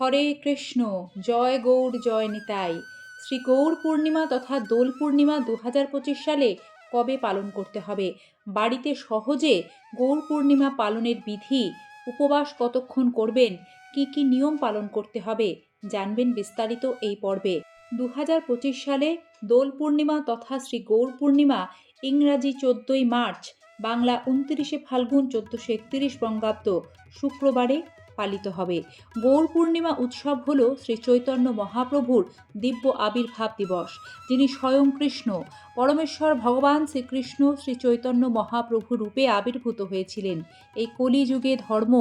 হরে কৃষ্ণ, জয় গৌর জয় নিতাই। শ্রী গৌর পূর্ণিমা তথা দোল পূর্ণিমা দু হাজার পঁচিশ সালে কবে পালন করতে হবে? বাড়িতে সহজে গৌর পূর্ণিমা পালনের বিধি, উপবাস কতক্ষণ করবেন, কি কি নিয়ম পালন করতে হবে, জানবেন বিস্তারিত এই পর্বে। দু হাজার পঁচিশ সালে দোল পূর্ণিমা তথা শ্রী গৌর পূর্ণিমা ইংরাজি চোদ্দোই মার্চ, বাংলা উনত্রিশে ফাল্গুন চোদ্দোশো একত্রিশ বঙ্গাব্দ, শুক্রবারে পালিত হবে। গৌর পূর্ণিমা উৎসব হল শ্রী চৈতন্য মহাপ্রভুর দিব্য আবির্ভাব দিবস। যিনি স্বয়ং কৃষ্ণ। পরমেশ্বর ভগবান শ্রীকৃষ্ণ শ্রী চৈতন্য মহাপ্রভু রূপে আবির্ভূত হয়েছিলেন। এই কলিযুগে ধর্ম,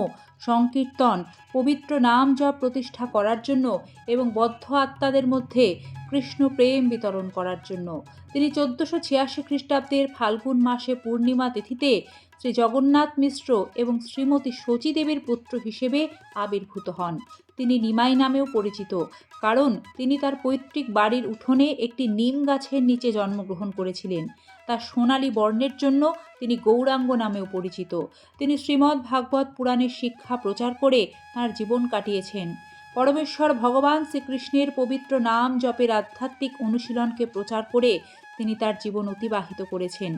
সংকীর্তন, পবিত্র নাম জপ প্রতিষ্ঠা করার জন্য এবং বদ্ধ আত্মাদের মধ্যে কৃষ্ণ প্রেম বিতরণ করার জন্য। তিনি চোদ্দশো ছিয়াশি খ্রিস্টাব্দের ফাল্গুন মাসে পূর্ণিমা তিথিতে শ্রী জগন্নাথ মিশ্র এবং শ্রীমতী শচী দেবীর পুত্র হিসেবে আবির্ভূত হন। তিনি নিমাই নামেও পরিচিত, কারণ তিনি তার পৈতৃক বাড়ির উঠোনে একটি নিম গাছের নিচে জন্মগ্রহণ করেছিলেন। তার সোনালী বর্ণের জন্য তিনি গৌরাঙ্গ নামেও পরিচিত। তিনি শ্রীমদ্ ভাগবত পুরাণের শিক্ষা প্রচার করে তার জীবন কাটিয়েছেন। পরমেশ্বর ভগবান শ্রীকৃষ্ণের পবিত্র নাম জপের আধ্যাত্মিক অনুশীলনকে প্রচার করে তিনি তার জীবন অতিবাহিত করেছেন।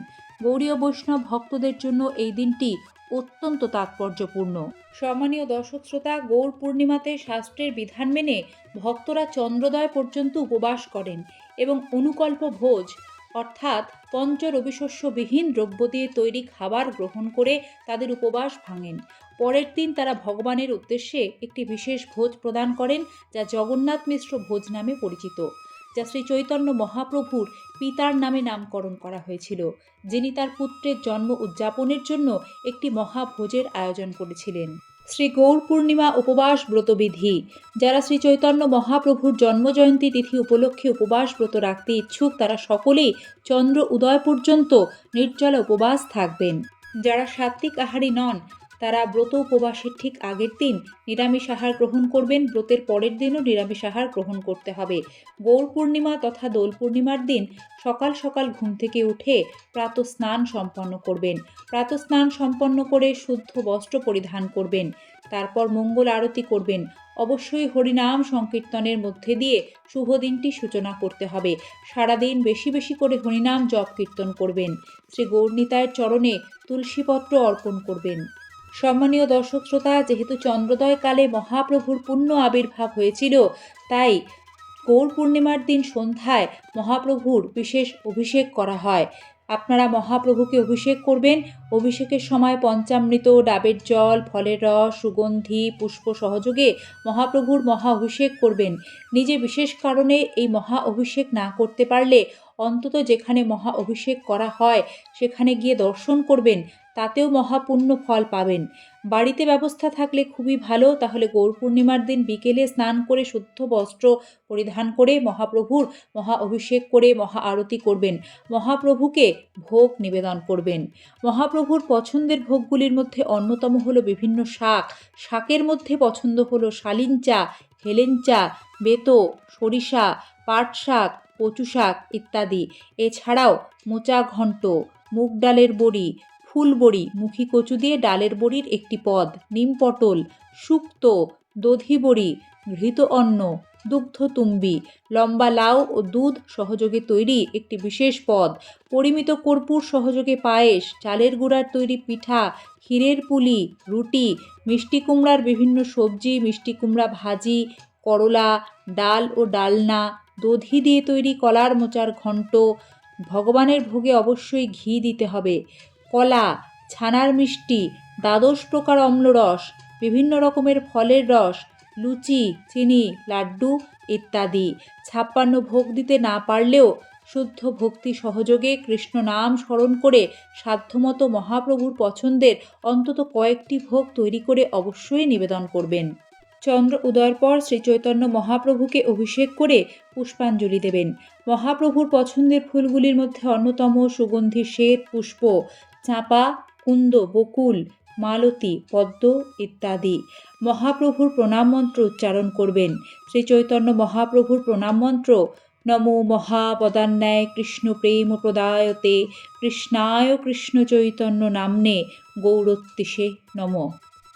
গৌরীয় বৈষ্ণব ভক্তদের জন্য এই দিনটি অত্যন্ত তাৎপর্যপূর্ণ। সম্মানীয় দর্শক শ্রোতা গৌর পূর্ণিমাতে শাস্ত্রের বিধান মেনে ভক্তরা চন্দ্রোদয় পর্যন্ত উপবাস করেন এবং অনুকল্প ভোজ, অর্থাৎ পঞ্চ রবিশস্যবিহীন দ্রব্য দিয়ে তৈরি খাবার গ্রহণ করে তাদের উপবাস ভাঙেন। পরের দিন তারা ভগবানের উদ্দেশ্যে একটি বিশেষ ভোজ প্রদান করেন, যা জগন্নাথ মিশ্র ভোজ নামে পরিচিত। যা শ্রী চৈতন্য মহাপ্রভুর পিতার নামে নামকরণ করা হয়েছিল, যিনি তার পুত্রের জন্ম উদযাপনের জন্য একটি মহাভোজের আয়োজন করেছিলেন। শ্রী গৌর পূর্ণিমা উপবাস ব্রতবিধি যারা শ্রী চৈতন্য মহাপ্রভুর জন্মজয়ন্তী তিথি উপলক্ষে উপবাস ব্রত রাখতে ইচ্ছুক, তারা সকলেই চন্দ্র উদয় পর্যন্ত নির্জলা উপবাস থাকবেন। যারা সাত্ত্বিক আহারী নন তারা ব্রত উপবাসের ঠিক আগের দিন নিরামিষ আহার গ্রহণ করবেন। ব্রতের পরের দিনও নিরামিষ আহার গ্রহণ করতে হবে। গৌর পূর্ণিমা তথা দোল পূর্ণিমার দিন সকাল সকাল ঘুম থেকে উঠে প্রাত স্নান সম্পন্ন করবেন। প্রাত স্নান সম্পন্ন করে শুদ্ধ বস্ত্র পরিধান করবেন। তারপর মঙ্গল আরতি করবেন। অবশ্যই হরিনাম সংকীর্তনের মধ্যে দিয়ে শুভ দিনটি সূচনা করতে হবে। সারাদিন বেশি বেশি করে হরিনাম জপ কীর্তন করবেন। শ্রী গৌরনীতায়ের চরণে তুলসীপত্র অর্পণ করবেন। সম্মানীয় দর্শক শ্রোতা, যেহেতু চন্দ্রোদয় কালে মহাপ্রভুর পূর্ণ আবির্ভাব হয়েছিল, তাই গৌর পূর্ণিমার দিন সন্ধ্যায় মহাপ্রভুর বিশেষ অভিষেক করা হয়। আপনারা মহাপ্রভুকে অভিষেক করবেন। অভিষেকের সময় পঞ্চামৃত, ডাবের জল, ফলের রস, সুগন্ধি, পুষ্প সহযোগে মহাপ্রভুর মহা অভিষেক করবেন। নিজে বিশেষ কারণে এই মহা অভিষেক না করতে পারলে অন্তত যেখানে মহা অভিষেক করা হয়, সেখানে গিয়ে দর্শন করবেন, তাতেও মহাপুণ্য ফল পাবেন। বাড়িতে ব্যবস্থা থাকলে খুবই ভালো, তাহলে গৌর পূর্ণিমার দিন বিকেলে স্নান করে শুদ্ধ বস্ত্র পরিধান করে মহাপ্রভুর মহা অভিষেক করে মহা আরতি করবেন। মহাপ্রভুকে ভোগ নিবেদন করবেন। মহাপ্রভুর পছন্দের ভোগগুলির মধ্যে অন্যতম হলো বিভিন্ন শাক। শাকের মধ্যে পছন্দ হলো শালিঞ্চা হেলেঞ্চা বেতো, সরিষা, পাট শাক কচু শাক ইত্যাদি। এছাড়াও মোচা ঘণ্ট, মুগ ডালের বড়ি, ফুলবড়ি, মুখী কচু দিয়ে ডালের বড়ির একটি পদ, নিম পটল শুক্তো দধি বড়ি, ঘৃত অন্ন দুগ্ধতুম্বি লম্বা লাউ ও দুধ সহযোগে তৈরি একটি বিশেষ পদ। পরিমিত কর্পূর সহযোগে পায়েস, চালের গুঁড়ার তৈরি পিঠা, ক্ষীরের পুলি, রুটি, মিষ্টি কুমড়ার বিভিন্ন সবজি, মিষ্টি কুমড়া ভাজি, করলা, ডাল ও ডালনা দধি দিয়ে তৈরি কলার মোচার ঘণ্ট ভগবানের ভোগে অবশ্যই ঘি দিতে হবে। কলা, ছানার মিষ্টি, দ্বাদশ প্রকার অম্লরস, বিভিন্ন রকমের ফলের রস, লুচি, চিনি, লাড্ডু ইত্যাদি। ছাপ্পান্ন ভোগ দিতে না পারলেও শুদ্ধ ভক্তি সহযোগে কৃষ্ণ নাম স্মরণ করে সাধ্যমতো মহাপ্রভুর পছন্দের অন্তত কয়েকটি ভোগ তৈরি করে অবশ্যই নিবেদন করবেন। চন্দ্র উদয়ের পর শ্রী চৈতন্য মহাপ্রভুকে অভিষেক করে পুষ্পাঞ্জলি দেবেন। মহাপ্রভুর পছন্দের ফুলগুলির মধ্যে অন্যতম সুগন্ধি শ্বেত, পুষ্প, চাঁপা, কুন্দ, বকুল, মালতী, পদ্ম ইত্যাদি। মহাপ্রভুর প্রণাম মন্ত্র উচ্চারণ করবেন। শ্রী চৈতন্য মহাপ্রভুর প্রণাম মন্ত্র, নমো মহাপদান্যায় কৃষ্ণ প্রেম প্রদায়তে, কৃষ্ণায় কৃষ্ণ চৈতন্য নামনে গৌরত্তিষে নম।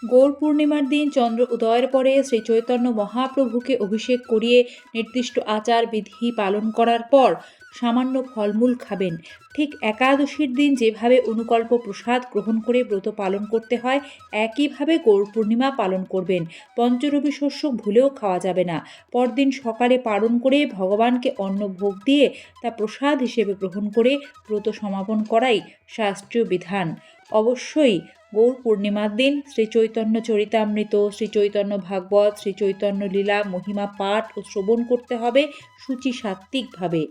গৌর পূর্ণিমার দিন চন্দ্র উদয়ের পরে শ্রী চৈতন্য মহাপ্রভুকে অভিষেক করিয়ে নির্দিষ্ট আচার বিধি পালন করার পর সামান্য ফলমূল খাবেন। ঠিক একাদশীর দিন যেভাবে অনুকল্প প্রসাদ গ্রহণ করে ব্রত পালন করতে হয়, একইভাবে গৌর পূর্ণিমা পালন করবেন। পঞ্চরবি শস্য ভুলেও খাওয়া যাবে না। পরদিন সকালে পালন করে ভগবানকে অন্ন ভোগ দিয়ে তা প্রসাদ হিসেবে গ্রহণ করে ব্রত সমাপন করাই শাস্ত্রীয় বিধান। অবশ্যই গৌর পূর্ণিমার দিন শ্রী চৈতন্য চরিতামৃত শ্রী চৈতন্য ভাগবত শ্রী চৈতন্য লীলা, মহিমা পাঠ ও শ্রবণ করতে হবে সূচি সাত্ত্বিকভাবে।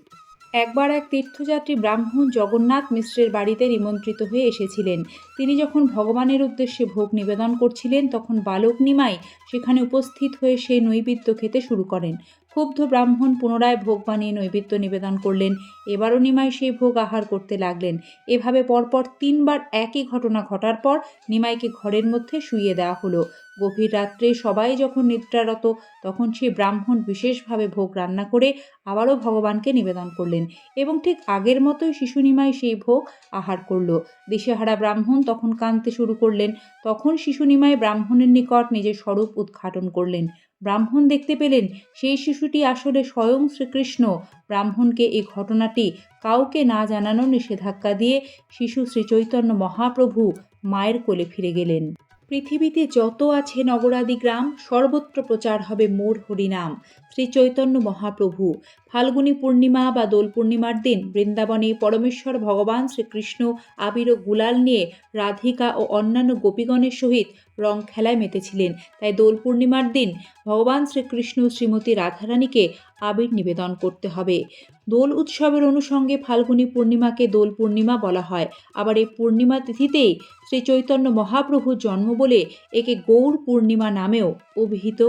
একবার এক তীর্থযাত্রী ব্রাহ্মণ জগন্নাথ মিশ্রের বাড়িতে নিমন্ত্রিত হয়ে এসেছিলেন। তিনি যখন ভগবানের উদ্দেশ্যে ভোগ নিবেদন করছিলেন, তখন বালক নিমাই সেখানে উপস্থিত হয়ে সেই নৈবেদ্য খেতে শুরু করেন। ক্ষুব্ধ ব্রাহ্মণ পুনরায় ভোগ বানিয়ে নৈবেদ্য নিবেদন করলেন। এবারও নিমাই সেই ভোগ আহার করতে লাগলেন। এভাবে পরপর তিনবার একই ঘটনা ঘটার পর নিমাইকে ঘরের মধ্যে শুইয়ে দেওয়া হলো। গভীর রাত্রে সবাই যখন নিদ্রারত, তখন সেই ব্রাহ্মণ বিশেষভাবে ভোগ রান্না করে আবারও ভগবানকে নিবেদন করলেন এবং ঠিক আগের মতোই শিশু নিমাই সেই ভোগ আহার করল। দিশেহারা ব্রাহ্মণ তখন কাঁদতে শুরু করলেন। তখন শিশু নিমাই ব্রাহ্মণের নিকট নিজের স্বরূপ উদ্ঘাটন করলেন। ব্রাহ্মণ দেখতে পেলেন, সেই শিশুটি আসলে স্বয়ং শ্রীকৃষ্ণ। ব্রাহ্মণকে এই ঘটনাটি কাউকে না জানানো নিষেধাজ্ঞা দিয়ে শিশু শ্রীচৈতন্য মহাপ্রভু মায়ের কোলে ফিরে গেলেন। পৃথিবীতে যত আছে নগরাদি গ্রাম, সর্বত্র প্রচার হবে মোর হরিনাম। শ্রী চৈতন্য মহাপ্রভু, ফাল্গুনী পূর্ণিমা বা দোল পূর্ণিমার দিন বৃন্দাবনে পরমেশ্বর ভগবান শ্রীকৃষ্ণ আবির ও গুলাল নিয়ে রাধিকা ও অন্যান্য গোপীগণের সহিত রং খেলায় মেতেছিলেন। তাই দোল পূর্ণিমার দিন ভগবান শ্রীকৃষ্ণ শ্রীমতী রাধারানীকে আবির নিবেদন করতে হবে। দোল উৎসবের অনুষঙ্গে ফাল্গুনী পূর্ণিমাকে দোল পূর্ণিমা বলা হয়। আবার এই পূর্ণিমা তিথিতেই শ্রী চৈতন্য মহাপ্রভুর জন্ম বলে একে গৌর পূর্ণিমা নামেও অভিহিত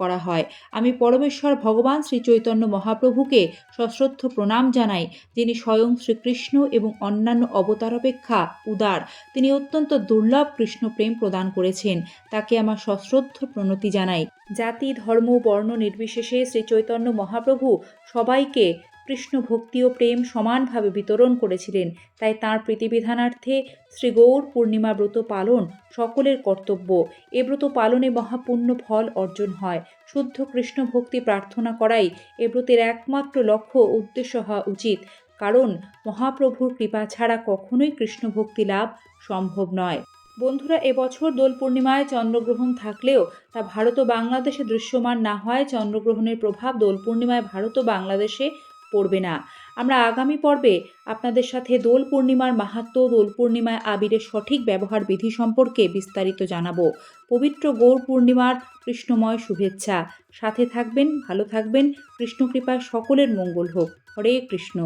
করা হয়। আমি পরমেশ্বর ভগবান শ্রী চৈতন্য মহাপ্রভুকে সশ্রদ্ধ প্রণাম জানাই, যিনি স্বয়ং শ্রীকৃষ্ণ এবং অন্যান্য অবতার অপেক্ষা উদার। তিনি অত্যন্ত দুর্লভ কৃষ্ণ প্রেম প্রদান করেছেন। তাকে আমার সশ্রদ্ধ প্রণতি জানাই। জাতি, ধর্ম, বর্ণ নির্বিশেষে শ্রী চৈতন্য মহাপ্রভু সবাইকে কৃষ্ণ ভক্তি ও প্রেম সমানভাবে বিতরণ করেছিলেন। তাই তাঁর প্রীতিবিধানার্থে শ্রী গৌর পূর্ণিমা ব্রত পালন সকলের কর্তব্য। এ ব্রত পালনে মহাপুণ্য ফল অর্জন হয়। শুদ্ধ কৃষ্ণ ভক্তি প্রার্থনা করাই এ ব্রতের একমাত্র লক্ষ্য উদ্দেশ্য হওয়া উচিত। কারণ মহাপ্রভুর কৃপা ছাড়া কখনোই কৃষ্ণ ভক্তি লাভ সম্ভব নয়। বন্ধুরা এবছর দোল পূর্ণিমায় চন্দ্রগ্রহণ থাকলেও তা ভারত ও বাংলাদেশে দৃশ্যমান না হয় চন্দ্রগ্রহণের প্রভাব দোল পূর্ণিমায় ভারত ও বাংলাদেশে পড়বে না। আমরা আগামী পর্বে আপনাদের সাথে দোল পূর্ণিমার মাহাত্ম, দোল পূর্ণিমায় আবিরের সঠিক ব্যবহার বিধি সম্পর্কে বিস্তারিত জানাব। পবিত্র গৌর পূর্ণিমার কৃষ্ণময় শুভেচ্ছা। সাথে থাকবেন, ভালো থাকবেন। কৃষ্ণকৃপায় সকলের মঙ্গল হোক। হরে কৃষ্ণ।